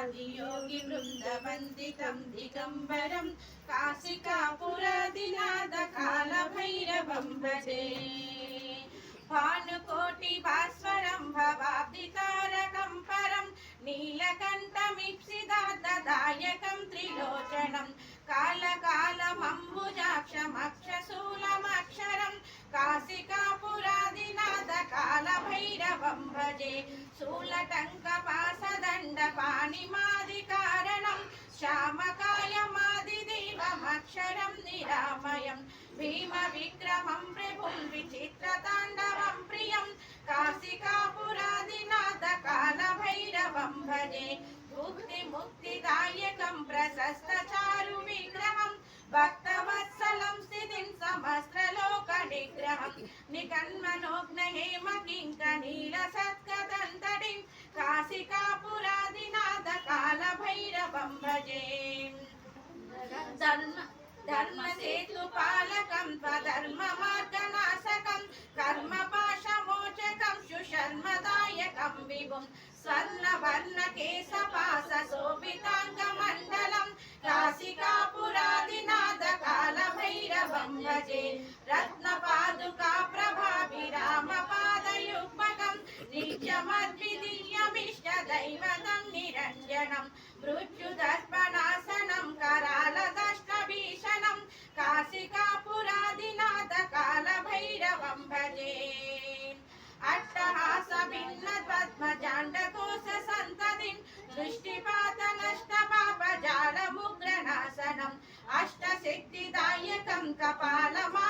ఆదియోగి బృందవందితం దిగంబరం కాశికాపురాదినాద కాల భైరవం భజే భానుకోటి భాస్వరం భవాబ్ది తారకం పరం నీలకంఠమిప్సిదాదాయకం దండపాణి మాది కారణం. శ్యామకాయ మాది భజే నిరామయం. భీమ విక్రమం ప్రభుం విచిత్ర తాండవం ప్రియం. కాశికాపురాదినాథ కాల భైరవం భజే. ముక్తి ముక్తిదాయకం ప్రశస్త చారు విగ్రహం. భక్తవత్సలం స్థితిం సమస్త్రలోక నిగ్రహం. నికన్మనోగ్న కాశికాపురాదినాథ కాల భైరవం భజే ధర్మ ధర్మ సేతు పాలకం స్వధర్మ మార్గనాశకం కర్మ పాశమోచకం దైవతం నిరంజనం మృత్యుదర్పణాసనం కరాల దష్టభీషణం కాశికాపురాదినాథ కాల భైరవం భజే అట్టహాస భిన్న పద్మజాండకోశ సంతతిం దృష్టిపాత నష్ట పాప జాల ముగ్రనాశనం అష్టశక్తిదాయకం కపాలమా